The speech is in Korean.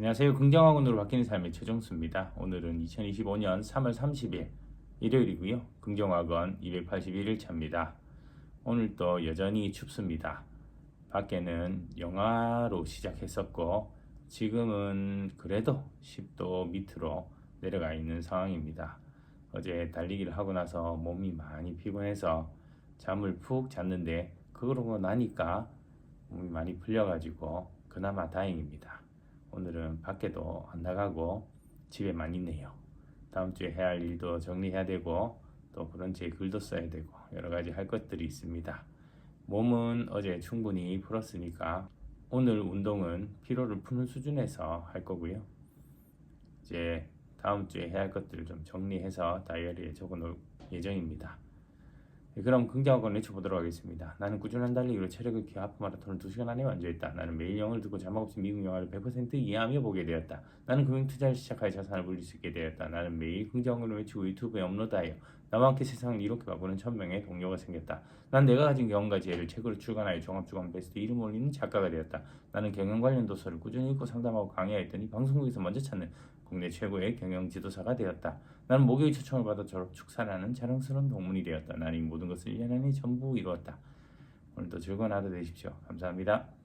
안녕하세요. 긍정학원으로 바뀌는 삶의 최종수입니다. 오늘은 2025년 3월 30일 일요일이고요. 긍정학원 281일차입니다. 오늘도 여전히 춥습니다. 밖에는 영하로 시작했었고 지금은 그래도 10도 밑으로 내려가 있는 상황입니다. 어제 달리기를 하고 나서 몸이 많이 피곤해서 잠을 푹 잤는데 그러고 나니까 몸이 많이 풀려가지고 그나마 다행입니다. 오늘은 밖에도 안 나가고 집에만 있네요. 다음 주에 해야 할 일도 정리해야 되고 또 브런치에 글도 써야 되고 여러 가지 할 것들이 있습니다. 몸은 어제 충분히 풀었으니까 오늘 운동은 피로를 푸는 수준에서 할 거고요. 이제 다음 주에 해야 할 것들을 좀 정리해서 다이어리에 적어 놓을 예정입니다. 네, 그럼 긍정학원 외쳐보도록 하겠습니다. 나는 꾸준한 달리기로 체력을 키워 하프 마라톤을 2시간 안에 완주했다. 나는 매일 영어를 듣고 자막 없이 미국 영화를 100% 이해하며 보게 되었다. 나는 금융 투자를 시작하여 자산을 불릴 수 있게 되었다. 나는 매일 긍정학원을 외치고 유튜브에 업로드하여 나와 함께 세상을 이롭게 바꾸는 천명의 동료가 생겼다. 난 내가 가진 경험과 지혜를 책으로 출간하여 종합주간 베스트 이름 올리는 작가가 되었다. 나는 경영 관련 도서를 꾸준히 읽고 상담하고 강의하였더니 방송국에서 먼저 찾는 국내 최고의 경영 지도사가 되었다. 나는 목요일 초청을 받아 졸업 축사라는 자랑스러운 동문이 되었다. 나는 이 모든 것을 1년 안에 전부 이루었다. 오늘도 즐거운 하루 되십시오. 감사합니다.